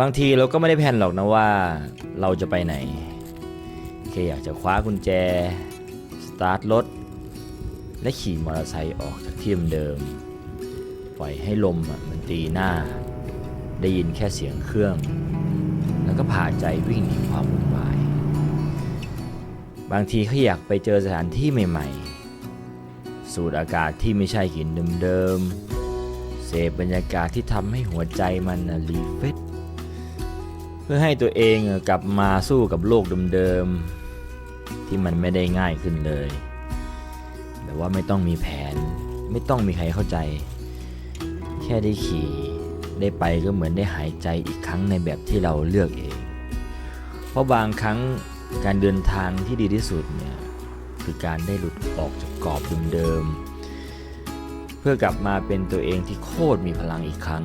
บางทีเราก็ไม่ได้แพนหรอกนะว่าเราจะไปไหนแค่อยากจะคว้ากุญแจ สตาร์ทรถ และขี่มอเตอร์ไซค์ออกจากที่เดิมๆปล่อยให้ลมมันตีหน้า ได้ยินแค่เสียงเครื่อง แล้วก็พาใจวิ่งหนีความวุ่นวาย บางทีเขาอยากไปเจอสถานที่ใหม่ ๆ สูดอากาศที่ไม่ใช่กลิ่นเดิมๆเสพบรรยากาศที่ทำให้หัวใจมันรีเฟรช พื่อให้ตัวเองกลับมาสู้กับโลกเดิมๆที่มันไม่ได้ง่ายขึ้นเลย แต่ว่าไม่ต้องมีแผน ไม่ต้องมีใครเข้าใจ แค่ได้ขี่ ได้ไปก็เหมือนได้หายใจอีกครั้งในแบบที่เราเลือกเอง เพราะบางครั้งการเดินทางที่ดีที่สุดเนี่ยคือการได้หลุดออกจากกรอบเดิมๆเพื่อกลับมาเป็นตัวเองที่โคตรมีพลังอีกครั้ง